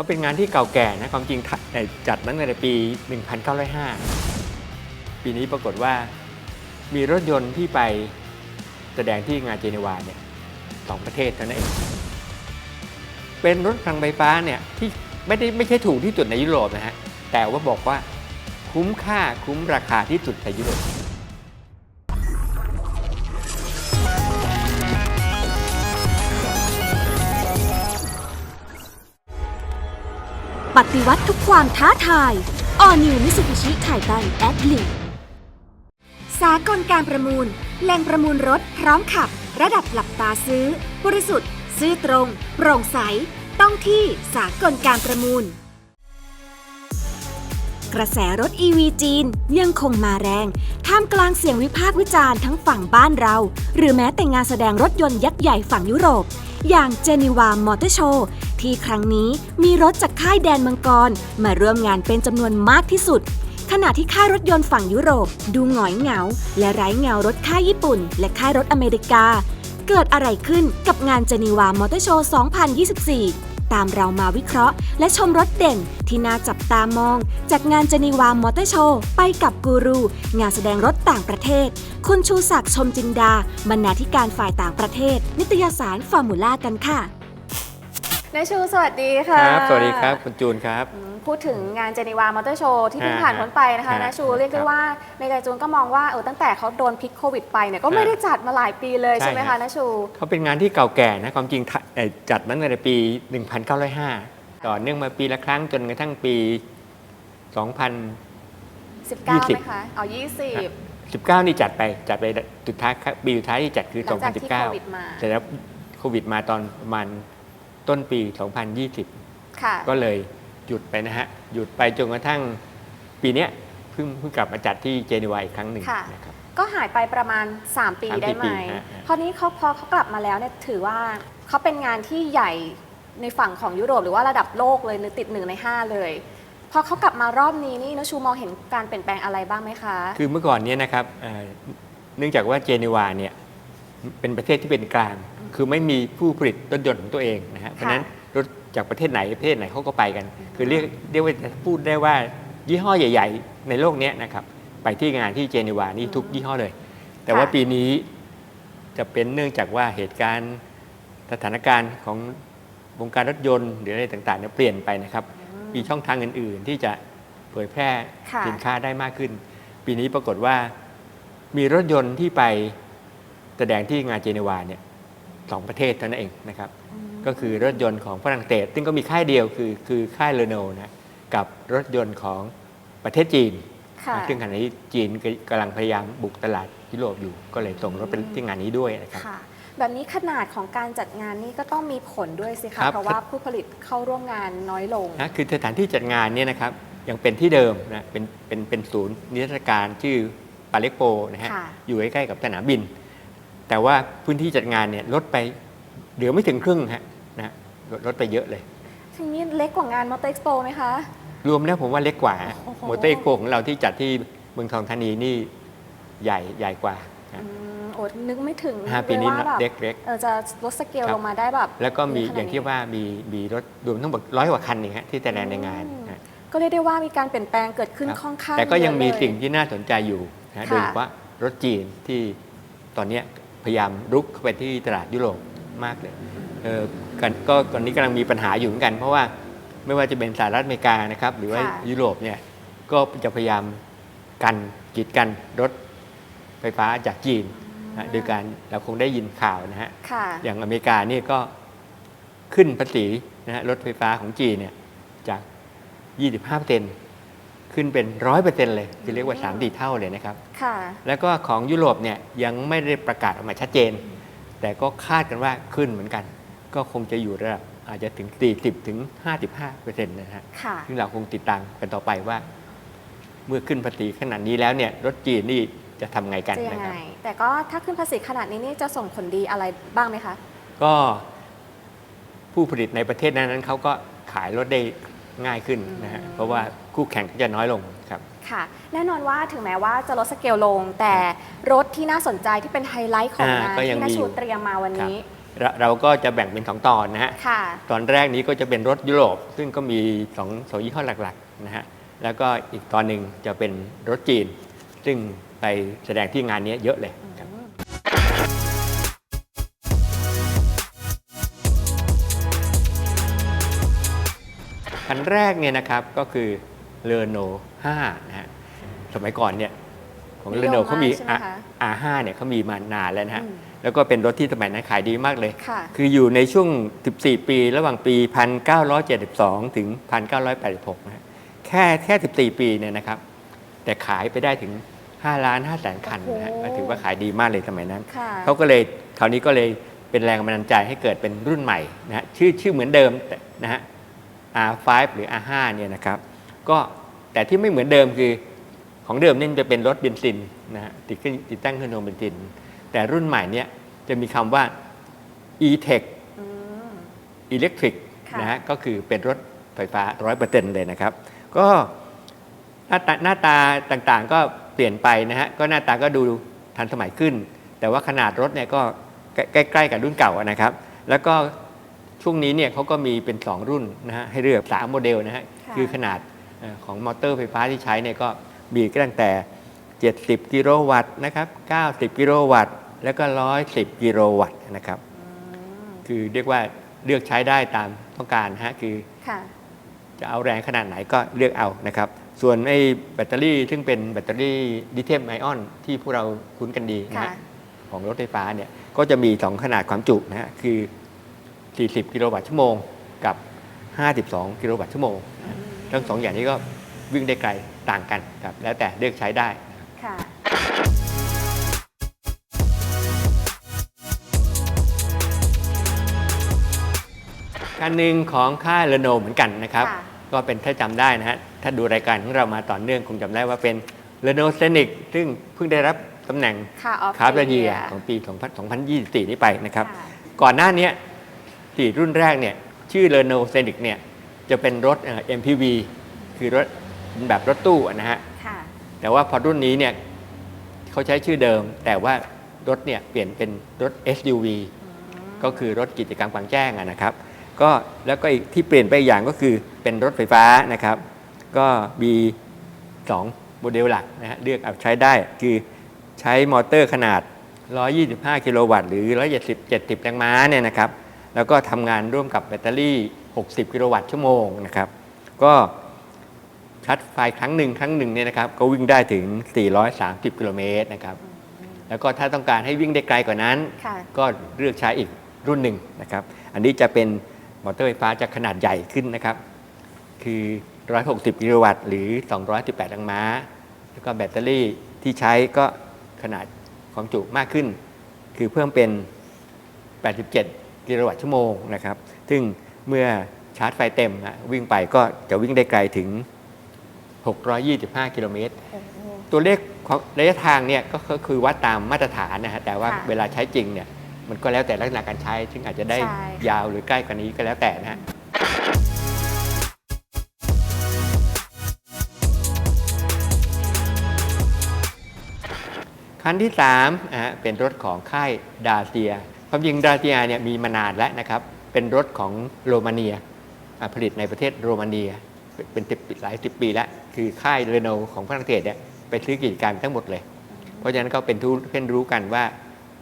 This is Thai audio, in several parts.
เขาเป็นงานที่เก่าแก่นะความจริงจัดตั้งแต่ในปี 1905 ปีนี้ปรากฏว่ามีรถยนต์ที่ไปแสดงที่งานเจนีวาเนี่ยสองประเทศเท่านั้นเอง เป็นรถพลังไฟฟ้าเนี่ยที่ไม่ได้ไม่ใช่ถูกที่สุดในยุโรปนะฮะแต่ว่าบอกว่าคุ้มค่าคุ้มราคาที่สุดในยุโรป ปฏิวัติทุกความท้าทาย All New Mitsubishi Titan a d l i สากลการประมูล แหล่งประมูลรถพร้อมขับ ระดับหลับตาซื้อ บริสุทธิ์ ซื้อตรง โปร่งใส ต้องที่สากลการประมูล กระแสรถ EV จีนยังคงมาแรง ท่ามกลางเสียงวิพากษ์วิจารณ์ทั้งฝั่งบ้านเรา หรือแม้แต่งานแสดงรถยนต์ยักษ์ใหญ่ฝั่งยุโรป อย่างเจนีวามอเตอร์โชว์ที่ครั้งนี้มีรถจากค่ายแดนมังกร มาร่วมงานเป็นจำนวนมากที่สุด ขณะที่ค่ายรถยนต์ฝั่งยุโรป ดูหงอยเหงา และไร้เงารถค่ายญี่ปุ่น และค่ายรถอเมริกา เกิดอะไรขึ้นกับงานเจนีวามอเตอร์โชว์ 2024 ตามเรามาวิเคราะห์ และชมรถเด่นที่น่าจับตามอง จากงานเจนีวามอเตอร์โชว์ไปกับกูรู งานแสดงรถต่างประเทศ คุณชูศักดิ์ชมจินดา บรรณาธิการฝ่ายต่างประเทศ นิตยสารฟอร์มูล่ากันค่ะ นายชูสวัสดีคค่ะรับสวัสดีครับคุณจูนครับอืมพูดถึงงานเจนีวามอเตอร์โชว์ที่เพิ่งฮะผ่านพ้นไปนะคะฮะนาชูเรียกได้ครับว่าในใจจูนก็มองว่าเออตั้งแต่เขาโดนพิษโควิดไปเนี่ยก็ฮะไม่ได้จัดมาหลายปีเลยใช่ใช่ไหมฮะคะนาชูเขาเป็นงานที่เก่าแก่นะความจริงทะเอ่อจัดตั้งแต่ในปี 1905 ต่อเนื่องมาปีละครั้งจนกระทั่งปี 2019 19 20ไหมคะเอานี่จัดไปจัดไปสุดท้ายปีสุดท้ายที่จัดคือหลังจากที่โควิดมา2019เสร็จแล้วโควิดมาตอนประมาณ ต้นปี 2020 20ค่ะก็เลยหยุดไปนะฮะ หยุดไปจนกระทั่งปีเนี้ยเพิ่งเพิ่งกลับมาจัดที่เจนีวาอีกครั้งหนึ่งค่ะนะครับก็หายไปประมาณ 3 ปีสามสี่ได้ไหมปีฮะฮะคราวนี้เขาพอเขากลับมาแล้วเนี่ยถือว่าเขาเป็นงานที่ใหญ่ในฝั่งของยุโรปหรือว่าระดับโลกเลยติดหนึ่งใน 5 เลยพอเขากลับมารอบนี้นี่นชูมองเห็นการเปลี่ยนแปลงอะไรบ้างไหมคะ คือเมื่อก่อนเนี้นะครับเอ่อเนื่องจากว่าเจนีวาเนี่ย เป็นประเทศที่เป็นกลาง คือไม่มีผู้ผลิตรถยนต์ของตัวเองนะฮะเพราะฉะนั้นรถจากประเทศไหนประเทศไหนเขาก็ไปกัน คือเรียกเรียกว่าพูดได้ว่ายี่ห้อใหญ่ ๆ ในโลกเนี้ยนะครับไปที่งานที่เจนีวานี่ทุกยี่ห้อเลย แต่ว่าปีนี้จะเป็นเนื่องจากว่าเหตุการณ์สถานการณ์ของวงการรถยนต์หรืออะไรต่างๆเนี่ยเปลี่ยนไปนะครับ มีช่องทางอื่น ๆ ที่จะเผยแพร่ค่ะสินค้าได้มากขึ้น ปีนี้ปรากฏว่ามีรถยนต์ที่ไป แสดงที่งานเจนีวาเนี่ยสองประเทศเท่านั้นเองนะครับ ก็คือรถยนต์ของฝรั่งเศสซึ่งก็มีค่ายเดียวคือคือค่ายเรโนนะกับรถยนต์ของประเทศจีนค่ะซึ่งขณะนี้จีนกำลังพยายามบุกตลาดยุโรปอยู่ ก็เลยส่งรถไปที่งานนี้ด้วยนะครับค่ะแบบนี้ขนาดของการจัดงานนี่ก็ต้องมีผลด้วยสิครัคะบเพราะว่าผู้ผลิตเข้าร่วมงานน้อยลงนะคือสถานที่จัดงานเนี่ยนะครับยังเป็นที่เดิมนะเป็นเป็นเป็นศูนย์นิทรรศการชื่อปาเล็กโปนะฮะค่ะอยู่ใกล้ๆกับสนามบิน แต่ว่าพื้นที่จัดงานเนี่ยลดไปเหลือไม่ถึงครึ่งฮะนะฮะลดลดไปเยอะเลยทีนี้เล็กกว่างานมอเตอร์เอ็กซ์โปไหมคะ รวมแล้วผมว่าเล็กกว่าโอ้โหโมเตอร์โกของเราที่จัดที่เมืองทองธานีนี่ใหญ่ใหญ่กว่านะอืมโอ้นึกไม่ถึงห้าปีนี้เลยว่าแบบเล็กเล็กเออจะลดสเกลครับลงมาได้แบบ แล้วก็มีขนดอย่างที่นี้ว่ามีมีรถรวมทั้งหมดร้อยกว่าคันนี่ฮะที่แสดงในงานอืมนะก็เรียกได้ว่ามีการเปลี่ยนแปลงเกิดขึ้นครับค่อนข้างแต่ก็ยังมีเอะเลสิ่งที่น่าสนใจอยู่นะค่ะโดยเฉพาะรถจีนที่ตอนเนี้ย พยายามรุกเข้าไปที่ตลาดยุโรปมากเลยเออกันก็ตอนนี้กำลังมีปัญหาอยู่เหมือนกัน เพราะว่าไม่ว่าจะเป็นสหรัฐอเมริกานะครับ หรือว่าค่ะยุโรปเนี่ยก็จะพยายามกันกีดกันรถไฟฟ้าจากจีนนะโดยการเราคงได้ยินข่าวนะฮะค่ะอย่างอเมริกานี่ก็ขึ้นภาษีนะฮะรถไฟฟ้าของจีนเนี่ยจาก 25% ขึ้นเป็น100%เลยคือเรียกว่า3 4เท่าเลยนะครับ ค่ะ แล้วก็ของยุโรปเนี่ยยังไม่ได้ประกาศออกมาชัดเจน แต่ก็คาดกันว่าขึ้นเหมือนกัน ก็คงจะอยู่ระดับอาจจะถึง 40ถึง55%นะฮะค่ะ ซึ่งเราคงติดตามกันต่อไปว่า เมื่อขึ้นภาษีขนาดนี้แล้วเนี่ยรถจีนนี่จะทำไงกันจะยังนะคไง รับ แต่ก็ถ้าขึ้นภาษีขนาดนี้นี่จะส่งผลดีอะไรบ้างไหมคะ ก็ผู้ผลิตในประเทศนั้นๆเขาก็ขายรถได้ ง่ายขึ้นนะฮะอืมเพราะว่าคู่แข่งก็จะน้อยลงครับค่ะ แน่นอนว่าถึงแม้ว่าจะลดสเกลลง แต่รถที่น่าสนใจที่เป็นไฮไลท์ของอ่างานก็ยังที่นามีชูอยู่เตรียมมาวันนี้ครับเราเราก็จะแบ่งเป็นสองตอนนะฮะค่ะตอนแรกนี้ก็จะเป็นรถยุโรป ซึ่งก็มีสองสองยี่ห้อหลักๆนะฮะแล้วก็อีกตอนหนึ่งจะเป็นรถจีน ซึ่งไปแสดงที่งานนี้เยอะเลยครับ คันแรกเนี่ยนะครับก็คือเรโน5นะฮะสมัยก่อนเนี่ยของนิยมเรโนเขามีมากใช่ไหมคะ R5 เนี่ยเขามีมานานแล้วนะฮะ อืมแล้วก็เป็นรถที่สมัยนั้นขายดีมากเลย ค่ะ คืออยู่ในช่วง 14 ปี ระหว่างปี 1972 ถึง 1986นะฮะแค่แค่ 14 ปีเนี่ยนะครับ แต่ขายไปได้ถึง 5 ล้าน5แสนคันนะฮะโอ้โห ก็ถือว่าขายดีมากเลยสมัยนั้น ค่ะ เขาก็เลยคราวนี้ก็เลยเป็นแรงบันดาลใจให้เกิดเป็นรุ่นใหม่นะฮะชื่อชื่อเหมือนเดิมแต่นะฮะ R5 หรือ R5 เนี่ยนะครับก็แต่ที่ไม่เหมือนเดิมคือของเดิมเนี่ยจะเป็นรถเบนซินนะฮะติดขึ้นติดตั้งเครื่องยนต์เบนซิน แต่รุ่นใหม่เนี่ยจะมีคำว่า e-tech อืม electric ค่ะนะฮะก็คือเป็นรถไฟฟ้า 100%เลยนะครับ ก็หน้าตาหน้าตาต่างๆก็เปลี่ยนไปนะฮะก็หน้าตาก็ดูทันสมัยขึ้น แต่ว่าขนาดรถเนี่ยก็ใกล้ใกล้ๆกับรุ่นเก่าอะนะครับ แล้วก็ ช่วงนี้เนี่ยเขาก็มีเป็น 2 รุ่นนะฮะให้เลือก3โมเดลนะฮะค่ะคือขนาดเอ่อของมอเตอร์ไฟฟ้าที่ใช้เนี่ยก็มีตั้งแต่ 70 กิโลวัตต์นะครับ 90 กิโลวัตต์ แล้วก็ 110 กิโลวัตต์นะครับ คือเรียกว่าเลือกใช้ได้ตามต้องการนะฮะคือค่ะจะเอาแรงขนาดไหนก็เลือกเอานะครับ ส่วนไอ้แบตเตอรี่ซึ่งเป็นแบตเตอรี่ลิเธียมไอออน ที่พวกเราคุ้นกันดีนะค่ะฮะของรถไฟฟ้าเนี่ยก็จะมี 2 ขนาดความจุนะฮะคือ 40 กิโลวัตต์ชั่วโมงกับ 52 กิโลวัตต์ชั่วโมงนะฮะทั้งสองอย่างนี้ก็วิ่งได้ไกลต่างกันครับ แล้วแต่เลือกใช้ได้ค่ะคันหนึ่งของค่ายเรโนเหมือนกันนะครับค่ะก็เป็นถ้าจำได้นะฮะ ถ้าดูรายการของเรามาต่อเนื่องคงจำได้ว่าเป็นเรโนเซนิกซึ่งเพิ่งได้รับตำแหน่งค่ะออฟคาร์บอนเยียของปี 2024 นี้ไปนะครับค่ะก่อนหน้าเนี้ ยสี่รุ่นแรกเนี่ยชื่อเรโนเซนิกเนี่ยจะเป็นรถเอ่อ MPV คือรถแบบรถตู้อะนะฮะค่ะแต่ว่าพอรุ่นนี้เนี่ยเขาใช้ชื่อเดิม แต่ว่ารถเนี่ยเปลี่ยนเป็นรถ SUV ก็คือรถกิจกรรมกลางแจ้งอะนะครับ ก็แล้วก็อีกที่เปลี่ยนไปอีกอย่างก็คือเป็นรถไฟฟ้านะครับ ก็มี2โมเดลหลักนะฮะเลือกเอาใช้ได้คือใช้มอเตอร์ขนาด 125 กิโลวัตต์หรือ 170 70แรงม้าเนี่ยนะครับ แล้วก็ทำงานร่วมกับแบตเตอรี่ 60 กิโลวัตต์ชั่วโมงนะครับ ก็ชาร์จไฟครั้งหนึ่งครั้งหนึ่งเนี่ยนะครับ ก็วิ่งได้ถึง 430 กิโลเมตรนะครับ แล้วก็ถ้าต้องการให้วิ่งได้ไกลกว่านั้นค่ะก็เลือกใช้อีกรุ่นหนึ่งนะครับ อันนี้จะเป็นมอเตอร์ไฟฟ้าจะขนาดใหญ่ขึ้นนะครับ คือ 160 กิโลวัตต์หรือ 218แรงม้า แล้วก็แบตเตอรี่ที่ใช้ก็ขนาดความจุมากขึ้น คือเพิ่มเป็น 87 กิโลวัตต์ชั่วโมงนะครับ ซึ่งเมื่อชาร์จไฟเต็มนะวิ่งไปก็จะวิ่งได้ไกลถึง 625 กิโลเมตรโอ้โหตัวเลขของระยะทางเนี่ยก็ก็คือวัดตามมาตรฐานนะฮะแต่ว่าค่ะเวลาใช้จริงเนี่ยมันก็แล้วแต่ลักษณะการใช้ ซึ่งอาจจะได้ใช่ยาวหรือใกล้กว่านี้ก็แล้วแต่นะฮะคันที่3นะฮะเป็นรถของค่ายดาเซีย ความจริงดาเซียเนี่ยมีมานานแล้วนะครับ เป็นรถของโรมาเนียอ่าผลิตในประเทศโรมาเนีย เป็นสิบหลายสิบปีแล้ว คือค่ายเรโนของฝรั่งเศสเนี่ยไปซื้อกิจการทั้งหมดเลย เพราะฉะนั้นก็เป็นทุกเพื่อนรู้กันว่า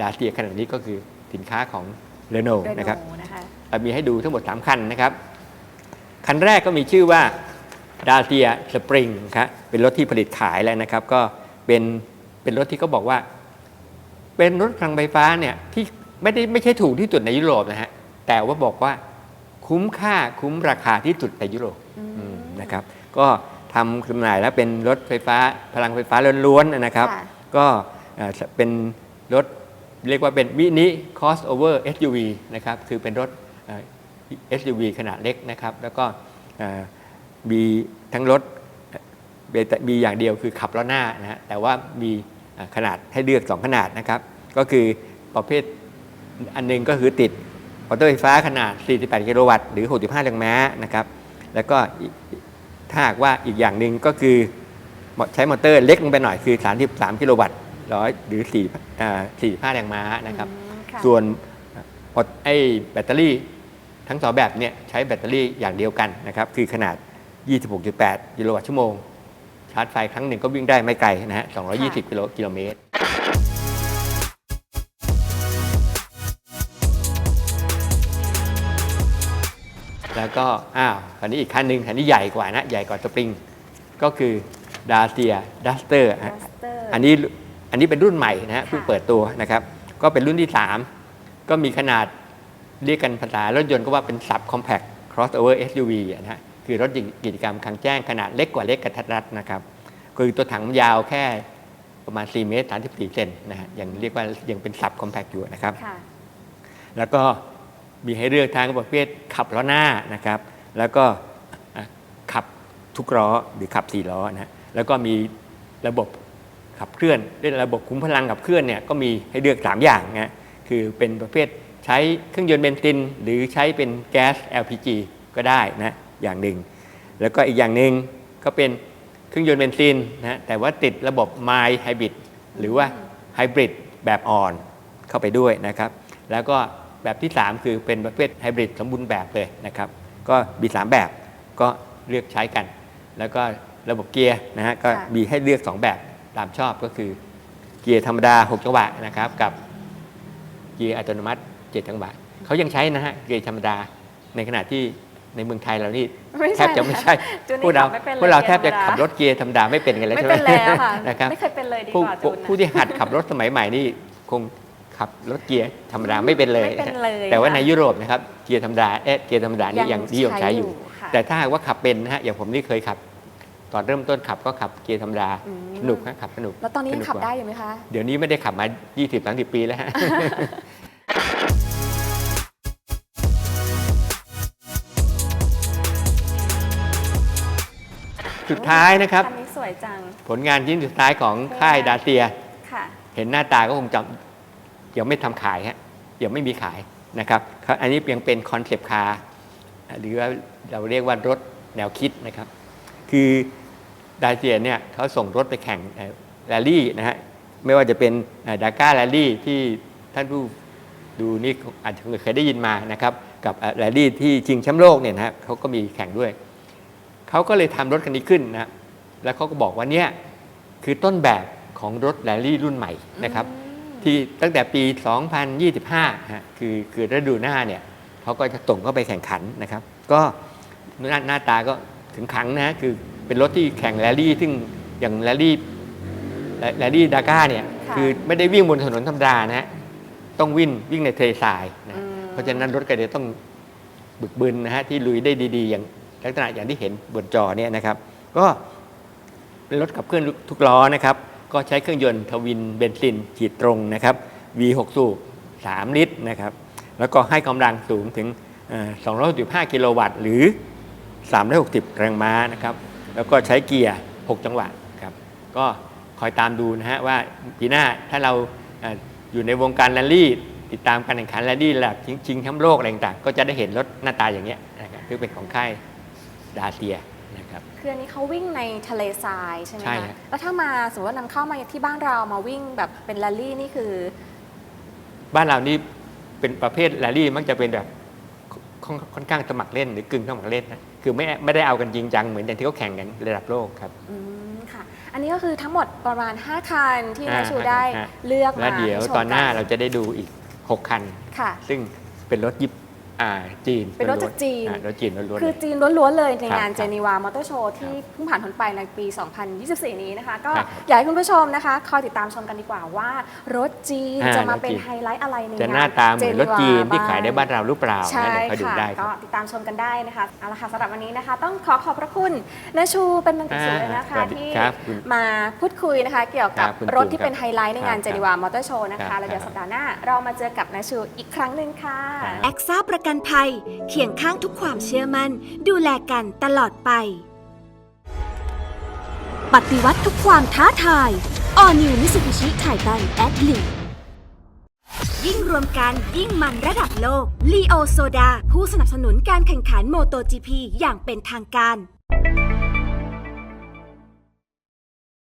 ดาเซียขนาดนี้ก็คือสินค้าของเรโนเรโนนะครับนะคะเรามีให้ดูทั้งหมด 3 คันนะครับ คันแรกก็มีชื่อว่าดาเซียสปริงครับเป็นรถที่ผลิตขายแล้วนะครับ ก็เป็นเป็นรถที่เขาบอกว่า เป็นรถพลังไฟฟ้าเนี่ยที่ ไม่ได้ไม่ใช่ถูกที่สุดในยุโรปนะฮะแต่ว่าบอกว่าคุ้มค่าคุ้มราคาที่สุดในยุโรปอืมนะครับ ก็ทำจำหน่ายแล้วเป็นรถไฟฟ้าพลังไฟฟ้าล้วนๆนะครับค่ะก็เอ่อเป็นรถเรียกว่าเป็นมินิ crossover SUV นะครับคือเป็นรถเอ่อ SUV ขนาดเล็กนะครับ แล้วก็เอ่อมีทั้งรถเอ่อมีอย่างเดียวคือขับล้อหน้านะฮะแต่ว่ามีเอ่อขนาดให้เลือก 2 ขนาดนะครับ ก็คือประเภท อันหนึงก็คือติดมอเตอร์ไฟฟ้าขนาด 48 กิโลวัตต์หรือ 65แรงม้านะครับ แล้วก็อีกถ้าหากว่าอีกอย่างหนึ่งก็คือใช้มอเตอร์เล็กลงไปหน่อยคือ 33 กิโลวัตต์ร้อยหรือ4อ่า45แรงม้านะครับอืมค่ะส่วนพอไอ้แบตเตอรี่ทั้งสองแบบเนี่ยใช้แบตเตอรี่อย่างเดียวกันนะครับคือขนาด 26.8 กิโลวัตต์ชั่วโมง ชาร์จไฟครั้งหนึ่งก็วิ่งได้ไม่ไกลนะฮะ 220 กิโลกิโลเมตร แล้วก็อ้าวคันนี้อีกคันหนึ่งคันนี้ใหญ่กว่านะ ใหญ่กว่าสปริง ก็คือดาเซียดัสเตอร์ Duster อันนี้อันนี้เป็นรุ่นใหม่นะฮะค่ะเพิ่งเปิดตัวนะครับ ก็เป็นรุ่นที่ 3 ก็มีขนาดเรียกกันภาษารถยนต์ก็ว่าเป็น sub compact crossover SUV อะนะฮะคือรถกิจกรรมกลางแจ้งขนาดเล็กกว่าเล็กกระทัดรัดนะครับ คือตัวถังมันยาวแค่ประมาณ 4 เมตร34เซนนะฮะยังเรียกว่ายังเป็น sub compact อยู่นะครับค่ะแล้วก็ มีให้เลือกทางประเภทขับล้อหน้านะครับ แล้วก็ขับทุกล้อหรือขับสี่ล้อนะแล้วก็มีระบบขับเคลื่อนด้วยระบบคุ้มพลังขับเคลื่อนเนี่ยก็มีให้เลือก 3 อย่างนะคือเป็นประเภทใช้เครื่องยนต์เบนซิน หรือใช้เป็นแก๊ส LPG ก็ได้นะอย่างหนึ่ง แล้วก็อีกอย่างหนึ่งก็เป็นเครื่องยนต์เบนซินนะแต่ว่าติดระบบ My Hybrid หรือว่าไฮบริดแบบอ่อนเข้าไปด้วยนะครับ แล้วก็ แบบที่ 3 คือเป็นประเภทไฮบริดสมบูรณ์แบบเลยนะครับ ก็มี3แบบก็เลือกใช้กัน แล้วก็ระบบเกียร์นะฮะก็ค่ะมีให้เลือก 2 แบบตามชอบก็คือเกียร์ธรรมดา 6 จังหวะนะครับกับเกียร์อัตโนมัติ 7 จังหวะเขายังใช้นะฮะเกียร์ธรรมดาในขณะที่ในเมืองไทยเรานี่ไม่แทใช่บจะไม่ใช่จูนนี่พวกเราขับไม่เป็นเลยพวกเราแทบจะเกียร์ธรรมดาขับรถเกียร์ธรรมดาไม่เป็นกันแล้วไม่ใช่ไหมเป็นแล้วค่ะนะครับไม่เคยเป็นเลยดีผู้กว่าจูนผู้ที่หัดขับรถสมัยใหม่นี่คง ขับรถเกียร์ธรรมดาไม่เป็นเลย ไม่เป็นเลยแต่ว่าค่ะในยุโรปนะครับเกียร์ธรรมดาเอ๊ะเกียร์ธรรมดานี่ยัยังงนิยมใช้อยู่ใช้อยู่ ค่ะแต่ถ้าหากว่าขับเป็นนะฮะอย่างผมนี่เคยขับ ตอนเริ่มต้นขับก็ขับเกียร์ธรรมดาอืมสนุกนะขับสนุกแล้วตอนนี้ยังสกขับกว่า ได้อยู่ไหมคะ เดี๋ยวนี้ไม่ได้ขับมา 20-30 ปีแล้วฮะ สุดท้ายนะครับ คันนี้สวยจัง ผลงานชิ้นสุดท้ายของค่ายดาเซีย ค่ะ เห็นหน้าตาก็คงจำ ยังไม่ทำขายฮะยังไม่มีขายนะครับครับอันนี้ยังเป็นคอนเซปต์คาร์หรือว่าเราเรียกว่ารถแนวคิดนะครับ คือดาเซียนเนี่ยเขาส่งรถไปแข่งแรลลี่นะฮะไม่ว่าจะเป็นดาก้าแรลลี่ที่ท่านผู้ดูนี่อาจจะเคยได้ยินมานะครับ กับแรลลี่ที่ชิงแชมป์โลกเนี่ยนะฮะเขาก็มีแข่งด้วย เขาก็เลยทำรถคันนี้ขึ้นนะแล้วเขาก็บอกว่าเนี่ยคือต้นแบบของรถแรลลี่รุ่นใหม่นะครับ ที่ตั้งแต่ปี 2025ฮะคือคือฤดูหน้าเนี่ยเขาก็จะส่งเข้าไปแข่งขันนะครับ ก็หน้าหน้าตาก็ถึงขังนะคือเป็นรถที่แข่งแรลลี่ ซึ่งอย่างแรลลี่แรลลี่ดาก้าเนี่ยค่ะคือไม่ได้วิ่งบนถนนธรรมดานะฮะต้องวิ่งวิ่งในทะเลทรายนะอืมเพราะฉะนั้นรถก็จะต้องบึกบึนนะฮะที่ลุยได้ดีๆ อย่างลักษณะอย่างที่เห็นบนจอเนี่ยนะครับ ก็เป็นรถขับเคลื่อนทุกล้อนะครับ ก็ใช้เครื่องยนต์ทวินเบนซินฉีดตรงนะครับ V6 สูบ3 ลิตรนะครับ แล้วก็ให้กำลังสูงถึง 265 กิโลวัตต์หรือ 360 แรงม้านะครับ แล้วก็ใช้เกียร์ 6 จังหวะครับ ก็คอยตามดูนะฮะว่าปีหน้าถ้าเราออยู่ในวงการแรลลี่ติดตามการแข่งขันแรลลี่ระดับชิงชิงแชมป์โลกอะไรต่างๆ ก็จะได้เห็นรถหน้าตาอย่างเงี้ยนะครับซึ่งเป็นของค่ายดาเซีย นะครับ คืออันนี้เขาวิ่งในทะเลทรายใช่ไหมใช่คะฮะ แล้วถ้ามาสมมติว่านำเข้ามาที่บ้านเรามาวิ่งแบบเป็นแรลลี่นี่คือบ้านเรานี่เป็นประเภทแรลลี่มักจะเป็นแบบค่อนค่อนข้างสมัครเล่นหรือกึ่งสมัครเล่นนะคือไม่ไม่ได้เอากันจริงจังเหมือนอย่างที่เขาแข่งกันระดับโลกครับ อืมค่ะ อันนี้ก็คือทั้งหมดประมาณ 5 คันที่อ่านาชูได้ฮะ เลือกแล้วมาเดี๋ยวให้ชมตอนหน้ากัเราจะได้ดูอีก 6 คัน ค่ะ ซึ่งเป็นรถยิป อ่าจีนเป็นรถจากจีน อ่ารถจีนล้วนๆคือเลยจีนล้วนๆเลยในครับงานครับเจนีวามอเตอร์โชว์ที่เพิ่งผ่านพ้นไปในปี 2024 นี้นะคะ ก็ครับอยากให้คุณผู้ชมนะคะ คอยติดตามชมกันดีกว่าว่า รถจีนอ่าจะมาเป็นรถจีน ไฮไลท์อะไรในงานจะหน้าตาเหมือนรถจีนที่ขายได้บ้านเราหรือเปล่าใช่นะเดี๋ยวคอยดูค่ะได้คก็รับ ติดตามชมกันได้นะคะเอาละค่ะสำหรับวันนี้นะคะ ต้องขอขอบพระคุณนาชูเป็นมันติดสูงเลยนะสคะวัสดีที่ครับคุณมาพูดคุยนะคะ เกี่ยวกับครับคุณรถที่จูนเป็นไฮไลท์ในงานครับเจนีวามอเตอร์โชว์นะครัคะบแล้วเดี๋ยวครับสัปดาห์หน้าเรามาเจอกับนาชูอีกครั้งหนึ่งค่ะ ครับ แอคซ่าประกันภัย เคียงข้างทุกความเชื่อมั่น ดูแลกันตลอดไป ปฏิวัติทุกความท้าทาย All New Mitsubishi Titan a d l i ยิ่งรวมกันยิ่งมันระดับโลก ลีโอโซดา ผู้สนับสนุนการแข่งขัน MotoGP อย่างเป็นทางการ